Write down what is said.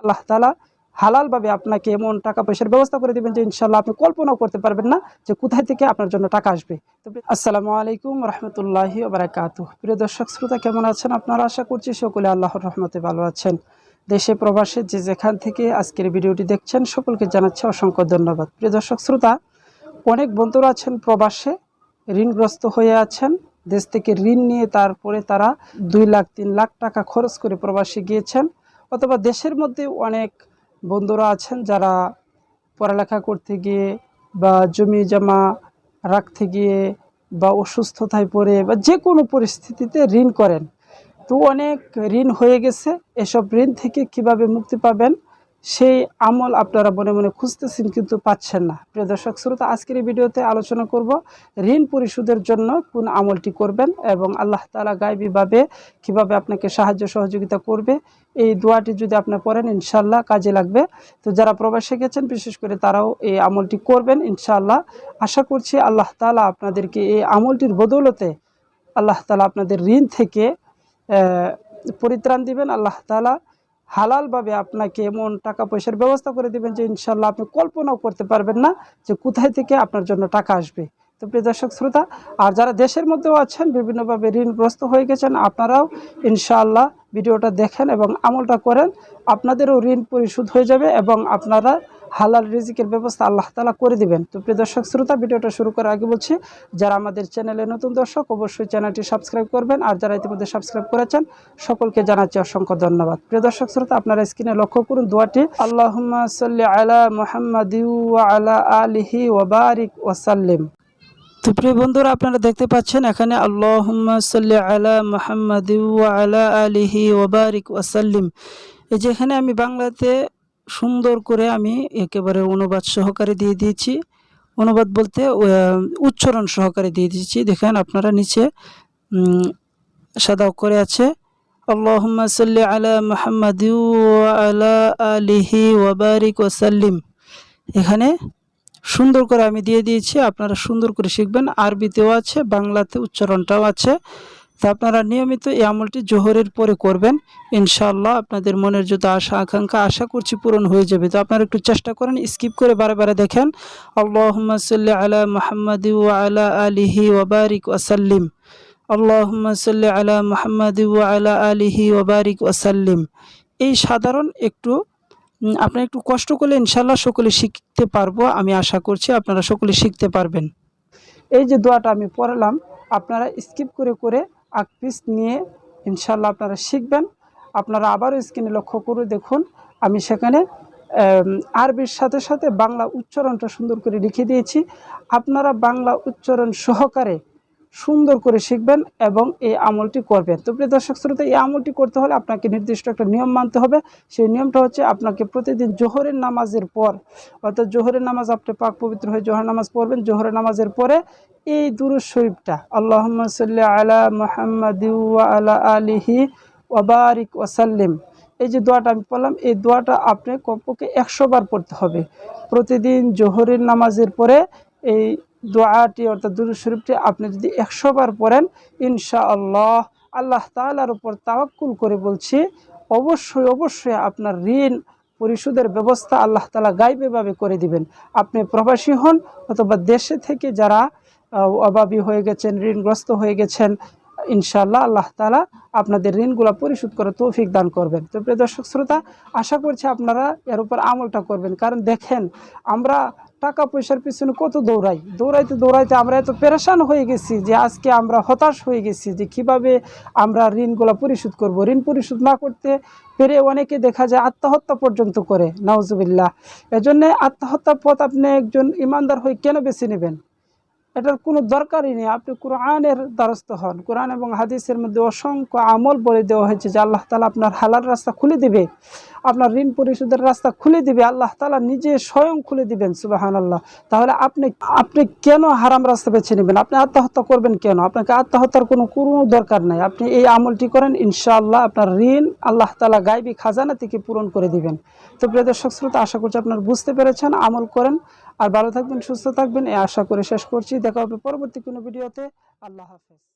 আল্লাহ তালা হালালভাবে আপনাকে এমন টাকা পয়সার ব্যবস্থা করে দেবেন যে ইনশাল্লাহ আপনি কল্পনাও করতে পারবেন না যে কোথায় থেকে আপনার জন্য টাকা আসবে। আসসালামু আলাইকুম রহমতুল্লাহি বারাকাতু। প্রিয় দর্শক, শ্রোতা কেমন আছেন? আপনারা আশা করছি সকলে আল্লাহর রহমতে ভালো আছেন। দেশে প্রবাসে যে যেখান থেকে আজকের ভিডিওটি দেখছেন, সকলকে জানাচ্ছি অসংখ্য ধন্যবাদ। প্রিয় দর্শক, শ্রোতা, অনেক বন্ধুরা আছেন প্রবাসে, ঋণগ্রস্ত হয়ে আছেন। দেশ থেকে ঋণ নিয়ে তারপরে তারা দুই লাখ, তিন লাখ টাকা খরচ করে প্রবাসে গিয়েছেন। অথবা দেশের মধ্যে অনেক বন্ধুরা আছেন যারা পড়ালেখা করতে গিয়ে বা জমি জমা রাখতে গিয়ে বা অসুস্থতায় পড়ে বা যে কোনো পরিস্থিতিতে ঋণ করেন। তো অনেক ঋণ হয়ে গেছে। এসব ঋণ থেকে কীভাবে মুক্তি পাবেন? সেই আমল আপনারা মনে মনে খুঁজতেছেন কিন্তু পাচ্ছেন না। প্রিয় দর্শক, শ্রোতা, আজকের এই ভিডিওতে আলোচনা করব ঋণ পরিশোধের জন্য কোন আমলটি করবেন এবং আল্লাহ তালা গাইবীভাবে কীভাবে আপনাকে সাহায্য সহযোগিতা করবে। এই দোয়াটি যদি আপনি পড়েন ইনশাল্লাহ কাজে লাগবে। তো যারা প্রবাসে গেছেন, বিশেষ করে তারাও এই আমলটি করবেন ইনশাল্লাহ আশা করছি আল্লাহ তালা আপনাদেরকে এই আমলটির বদৌলতে আল্লাহ তালা আপনাদের ঋণ থেকে পরিত্রাণ দিবেন। আল্লাহ তালা হালালভাবে আপনাকে এমন টাকা পয়সার ব্যবস্থা করে দেবেন যে ইনশাল্লাহ আপনি কল্পনাও করতে পারবেন না যে কোথায় থেকে আপনার জন্য টাকা আসবে। তো প্রিয় দর্শক, শ্রোতা, আর যারা দেশের মধ্যেও আছেন, বিভিন্নভাবে ঋণগ্রস্ত হয়ে গেছেন, আপনারাও ইনশাআল্লাহ ভিডিওটা দেখেন এবং আমলটা করেন। আপনাদেরও ঋণ পরিশোধ হয়ে যাবে এবং আপনারা হালাল রিজিকের ব্যবস্থা আল্লাহ তালা করে দিবেন। তো প্রিয় দর্শক, শ্রোতা, ভিডিওটা শুরু করার আগে বলছি, যারা আমাদের চ্যানেলে নতুন দর্শক, অবশ্যই চ্যানেলটি সাবস্ক্রাইব করবেন আর যারা ইতিমধ্যে সাবস্ক্রাইব করেছেন, সকলকে জানাচ্ছি অসংখ্য ধন্যবাদ। প্রিয় দর্শক, শ্রোতা, আপনারা স্ক্রিনে লক্ষ্য করুন দোয়াটি, আল্লাহুম্মা সাল্লি আলা মুহাম্মাদ আলা আলিহি ওয়াবারিক ওয়াসাল্লিম তো প্রিয় বন্ধুরা, আপনারা দেখতে পাচ্ছেন এখানে, আল্লাহুম্মা সাল্লি আলা মুহাম্মাদ আলা আলিহি ওয়াবারিক ওয়াসাল্লিম এই যে এখানে আমি বাংলাতে সুন্দর করে আমি একেবারে অনুবাদ সহকারে দিয়ে দিয়েছি। অনুবাদ বলতে উচ্চারণ সহকারে দিয়ে দিয়েছি। দেখেন আপনারা নিচে সাদা করে আছে, আল্লাহুম্মা আলা আলিহি এখানে সুন্দর করে আমি দিয়ে দিয়েছি। আপনারা সুন্দর করে শিখবেন। আরবিতেও আছে, বাংলাতে উচ্চারণটাও আছে। তো আপনারা নিয়মিত এই আমলটি জোহরের পরে করবেন। ইনশাআল্লাহ আপনাদের মনের যত আশা আকাঙ্ক্ষা আশা করছি পূরণ হয়ে যাবে। তো আপনারা একটু চেষ্টা করেন স্কিপ করে বারে বারে দেখেন। আল্লাহুম্মা সাল্লি আলা মুহাম্মাদ আলা আলিহি ওয়া বারিক ওয়াসাল্লিম আল্লাহুম্মা সাল্লি আলা মুহাম্মাদ আলা আলিহি ওয়া বারিক ওয়াসাল্লিম এই সাধারণ একটু উম, আপনি একটু কষ্ট করলে ইনশাল্লাহ সকলে শিখতে পারব। আমি আশা করছি আপনারা সকলে শিখতে পারবেন। এই যে দোয়াটা আমি পড়ালাম আপনারা স্কিপ করে করে আগ পিস নিয়ে ইনশাল্লাহ আপনারা শিখবেন। আপনারা আবারও স্ক্রিনে লক্ষ্য করে দেখুন। আমি সেখানে আরবির সাথে সাথে বাংলা উচ্চারণটা সুন্দর করে লিখে দিয়েছি। আপনারা বাংলা উচ্চারণ সহকারে সুন্দর করে শিখবেন এবং এই আমলটি করবেন। তো প্রিয় দর্শক শ্রোতা, এই আমলটি করতে হলে আপনাকে নির্দিষ্ট একটা নিয়ম মানতে হবে। সেই নিয়মটা হচ্ছে আপনাকে প্রতিদিন জোহরের নামাজের পর, অর্থাৎ জোহরের নামাজ আপনি পাক পবিত্র হয়ে জোহর নামাজ পড়বেন, জোহরের নামাজের পরে এই দুরুদ শরীফটা, আল্লাহুম্মা সাল্লি আলা মুহাম্মাদ ওয়া আলা আলিহি ওবারিক বারিক ওয়াসাল্লিম এই যে দোয়াটা আমি পড়লাম, এই দোয়াটা আপনি কমপক্ষে একশো বার পড়তে হবে। প্রতিদিন জোহরের নামাজের পরে এই দোয়াটি অর্থাৎ দুরুদ শরীফটি আপনি যদি একশো বার পড়েন, ইনশাআল্লাহ আল্লাহ তাআলার উপর তাওয়াক্কুল করে বলছি, অবশ্যই অবশ্যই আপনার ঋণ পরিশোধের ব্যবস্থা আল্লাহ তালা গাইবেভাবে করে দিবেন। আপনি প্রবাসী হন অথবা দেশে থেকে যারা অভাবী হয়ে গেছেন, ঋণগ্রস্ত হয়ে গেছেন, ইনশাআল্লাহ আল্লাহ তালা আপনাদের ঋণগুলো পরিশোধ করে তৌফিক দান করবেন। তো প্রিয় দর্শক, শ্রোতা, আশা করছি আপনারা এর উপর আমলটা করবেন। কারণ দেখেন, আমরা টাকা পয়সার পিছনে কত দৌড়াই? দৌড়াইতে দৌড়াইতে আমরা এত পেরেশান হয়ে গেছি যে আজকে আমরা হতাশ হয়ে গেছি যে কীভাবে আমরা ঋণগুলো পরিশোধ করব। ঋণ পরিশোধ না করতে পেরে অনেকে দেখা যায় আত্মহত্যা পর্যন্ত করে। নাউজুবিল্লাহ। এজন্য আত্মহত্যার পথ আপনি একজন ইমানদার হয়ে কেন বেছে নেবেন? এটার কোনো দরকারই নেই। আপনি কোরআনের দ্বারস্থ হন। কোরআন এবং হাদিসের মধ্যে অসংখ্য আমল বলে দেওয়া হয়েছে যে আল্লাহ তালা আপনার হালার রাস্তা খুলে দিবে। আপনার ঋণ পরিশোধের রাস্তা খুলে দিবে, আল্লাহ তালা নিজে স্বয়ং খুলে দিবেন সুবাহান আল্লাহ তাহলে আপনি আপনি কেন হারাম রাস্তা বেছে নেবেন? আপনি আত্মহত্যা করবেন কেন? আপনাকে আত্মহত্যার কোনো কোনো দরকার নাই। আপনি এই আমলটি করেন, ইনশাআল্লাহ আপনার ঋণ আল্লাহ তালা গাইবি খাজানা থেকে পূরণ করে দিবেন। তো প্রিয় দর্শক শ্রোতা, আশা করছি আপনার বুঝতে পেরেছেন, আমল করেন। আর ভালো থাকবেন, সুস্থ থাকবেন এই আশা করে শেষ করছি। দেখা হবে পরবর্তী কোনো ভিডিওতে। আল্লাহ হাফেজ।